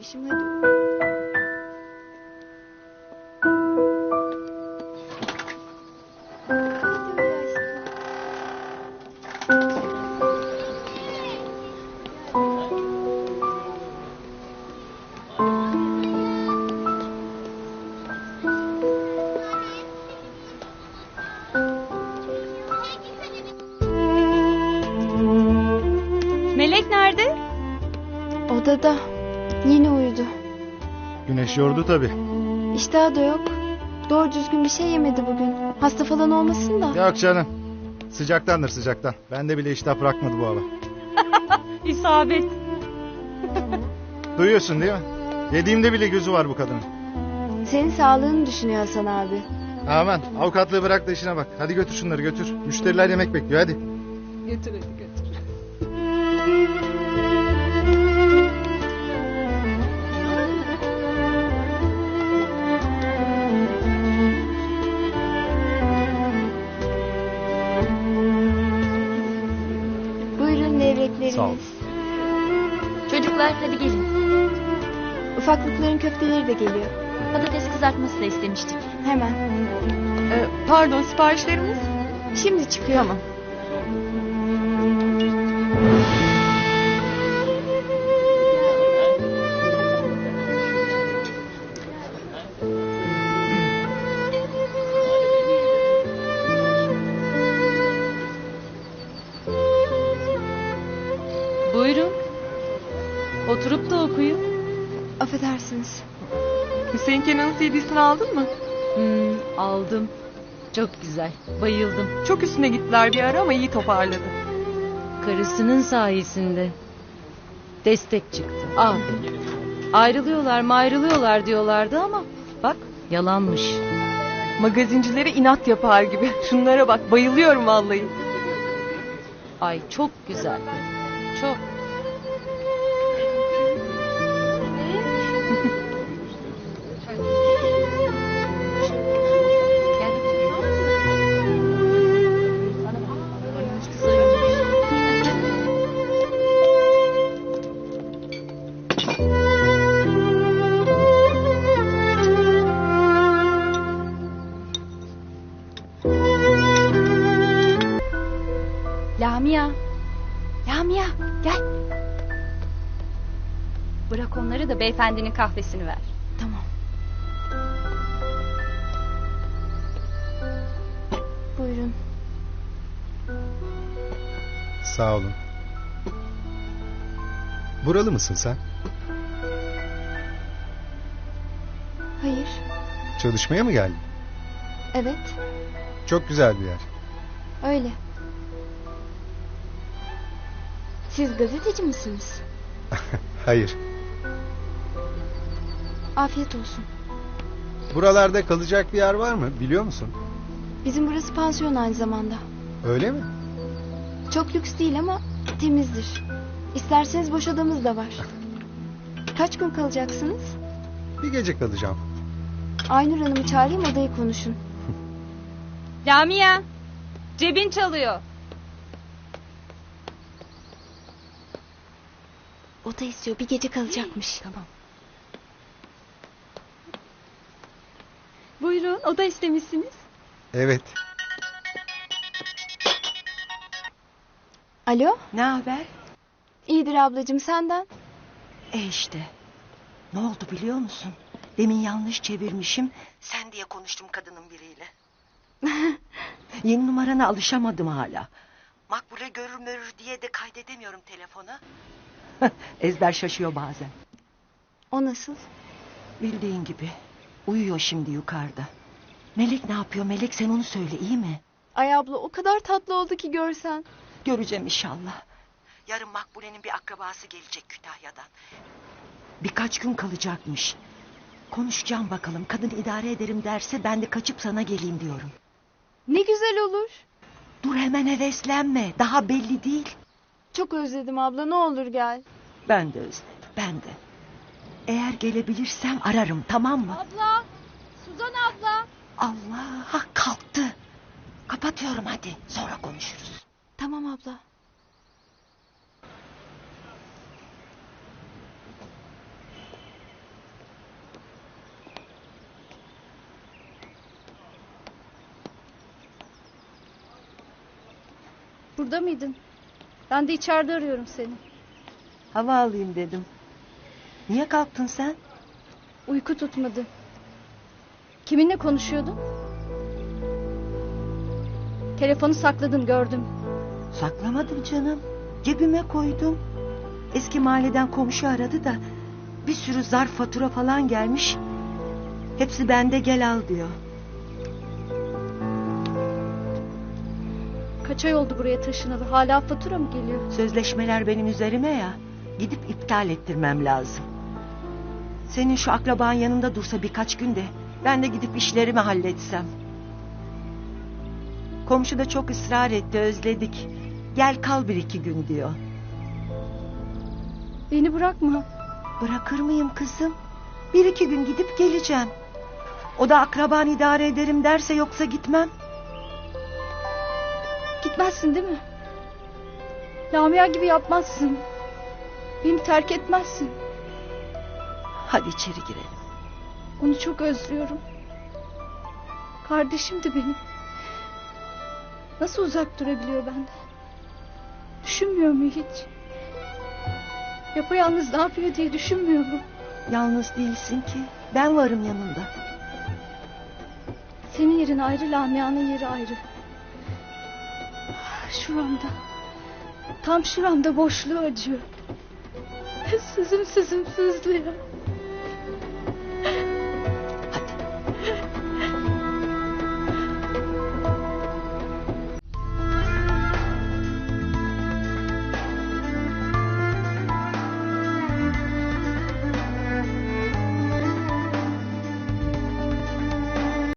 bebişim hadi. Melek nerede? Odada. Yine uyudu. Güneş yordu tabii. İştahı da yok. Doğru düzgün bir şey yemedi bugün. Hasta falan olmasın da. Yok canım. Sıcaktandır sıcaktan. Bende bile iştah bırakmadı bu hava. İsabet. Duyuyorsun değil mi? Yediğimde bile gözü var bu kadının. Senin sağlığını düşünüyor Hasan abi. Aman avukatlığı bırak da işine bak. Hadi götür şunları götür. Müşteriler yemek bekliyor hadi. Götür hadi götür. Sağ ol. Çocuklar hadi gelin. Ufaklıkların köfteleri de geliyor. Patates kızartması da istemiştik. Hemen. Ee, pardon siparişlerimiz? Şimdi çıkıyor. Tamam. Buyurun. Oturup da okuyun. Affedersiniz. Hüseyin Kenan'ın CD'sini aldın mı? Hmm, aldım. Çok güzel. Bayıldım. Çok üstüne gittiler bir ara ama iyi toparladı. Karısının sayesinde. Destek çıktı. Aferin. Ayrılıyorlar mı ayrılıyorlar diyorlardı ama bak yalanmış. Magazincilere inat yapar gibi. Şunlara bak bayılıyorum vallahi. Ay çok güzel. Çok. Lamia. Lamia gel. Bırak onları da beyefendinin kahvesini ver. Tamam. Buyurun. Sağ olun. Buralı mısın sen? Hayır. Çalışmaya mı geldin? Evet. Çok güzel bir yer. Öyle. Siz gazeteci misiniz? Hayır. Afiyet olsun. Buralarda kalacak bir yer var mı biliyor musun? Bizim burası pansiyon aynı zamanda. Öyle mi? Çok lüks değil ama temizdir. İsterseniz boş odamız da var. Kaç gün kalacaksınız? Bir gece kalacağım. Aynur Hanım'ı çağırayım odayı konuşun. Lamia. Cebin çalıyor. Oda istiyor bir gece kalacakmış. Tamam. Buyurun oda istemişsiniz. Evet. Alo? Ne haber? İyidir ablacığım senden. E işte. Ne oldu biliyor musun? Demin yanlış çevirmişim. Sen diye konuştum kadının biriyle. Yeni numarana alışamadım hala. Makbule görür mörür diye de kaydedemiyorum telefona. Ezber şaşıyor bazen. O nasıl? Bildiğin gibi. Uyuyor şimdi yukarıda. Melek ne yapıyor? Melek sen onu söyle iyi mi? Ay abla o kadar tatlı oldu ki görsen. Göreceğim inşallah. Yarın Makbule'nin bir akrabası gelecek Kütahya'dan. Birkaç gün kalacakmış. Konuşacağım bakalım. Kadın idare ederim derse ben de kaçıp sana geleyim diyorum. Ne güzel olur. Dur hemen heveslenme. Daha belli değil. Çok özledim abla ne olur gel. Ben de özledim ben de. Eğer gelebilirsem ararım tamam mı? Abla Suzan abla. Allah ha, kalktı. Kapatıyorum hadi sonra konuşuruz. Tamam abla. Burada mıydın? Ben de içeride arıyorum seni. Hava alayım dedim. Niye kalktın sen? Uyku tutmadı. Kiminle konuşuyordun? Telefonu sakladın gördüm. Saklamadım canım. Cebime koydum. Eski mahalleden komşu aradı da bir sürü zarf fatura falan gelmiş. Hepsi bende gel al diyor. Kaç ay oldu buraya taşınalı? Hala fatura mı geliyor? Sözleşmeler benim üzerime ya. Gidip iptal ettirmem lazım. Senin şu akraban yanında dursa birkaç günde ben de gidip işlerimi halletsem. Komşu da çok ısrar etti özledik. Gel kal bir iki gün diyor. Beni bırakma. Bırakır mıyım kızım? Bir iki gün gidip geleceğim. O da akraban idare ederim derse yoksa gitmem. Gitmezsin değil mi? Lamia gibi yapmazsın. Beni terk etmezsin. Hadi içeri girelim. Onu çok özlüyorum. Kardeşimdi benim. Nasıl uzak durabiliyor benden? Düşünmüyor mu hiç? Yapayalnız ne yapıyor diye düşünmüyor mu? Yalnız değilsin ki. Ben varım yanında. Senin yerin ayrı, Lamia'nın yeri ayrı. Şuramda, tam şuramda boşluğu acıyor. Sızım sızım sızlıyor.